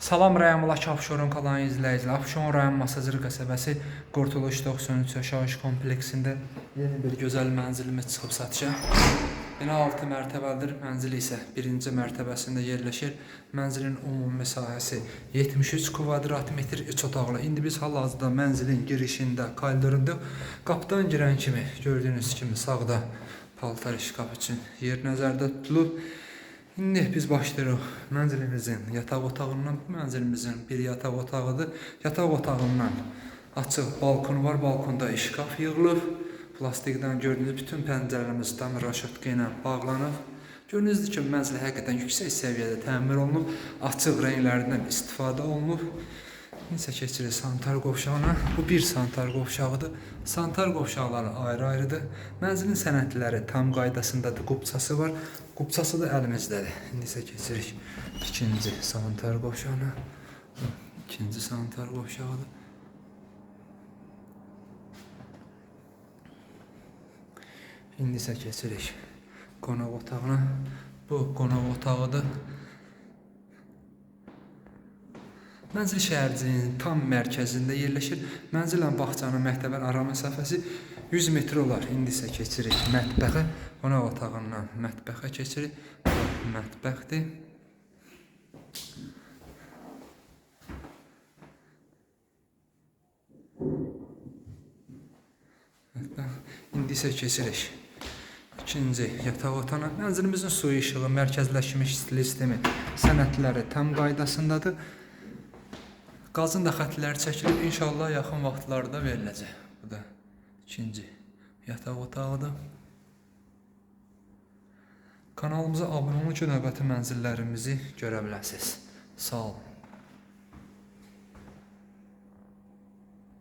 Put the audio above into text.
Salam rayonundakı Abşeron qalanı izləyicilər. Abşeron rayon Masazır qəsəbəsi Qurtuluş 93 yaşayış kompleksində yeni bir gözəl mənzilimiz çıxıb satışa. Bina 6 mərtəbəlidir. Mənzil isə 1-ci mərtəbəsində yerləşir. Mənzilin ümumi sahəsi 73 kvadrat metr 3 otaqlı. İndi biz hal-hazırda mənzilin girişində, koridorunda qapıdan girən kimi gördüyünüz kimi sağda paltar şkaf üçün yer nəzərdə tutulub. İndi biz başlayırıq mənzilimizin yataq otağından. Mənzilimizin bir yataq otağıdır. Yataq otağından açıq balkon var. Balkonda şkaf yığılıb. Plastikdən gördüyünüz bütün pəncərələrimiz dəmir raşotka ilə bağlanıb. Gördüyünüz kimi mənzil həqiqətən yüksək səviyyədə təmir olunub. Açıq rənglərdən istifadə olunub. Neysə keçirik sanitar qovşağına. Bu bir sanitar qovşağıdır. Sanitar qovşaqları ayrı-ayrıdır. Mənzilin sənədləri tam qaydasındadır. Qubçası var. Qubçası da əlimizdədir. İndi isə keçirik ikinci sanitar qovşağına. İkinci sanitar qovşağıdır. İndi isə keçirik qonaq otağına. Bu qonaq otağıdır. Mənzil şəhərciyinin tam mərkəzində yerləşir. Mənzillə bağçanın məktəbə ara məsafəsi 100 metr olar. İndi isə keçirik mətbəxə. Qonaq otağından mətbəxə keçirik. Mətbəxdir. Mətbəx. İndi isə keçirik. İkinci yataq otağına. Mənzilimizin suyu işığı, mərkəzləşmiş stil sistemi, sənədləri tam qaydasındadır. Qazın da xətləri çəkilib, inşallah yaxın vaxtlarda veriləcək. Bu da ikinci yataq otağıdır. Kanalımıza abunə olun ki, növbəti mənzillərimizi görə biləsiniz. Sağ olun.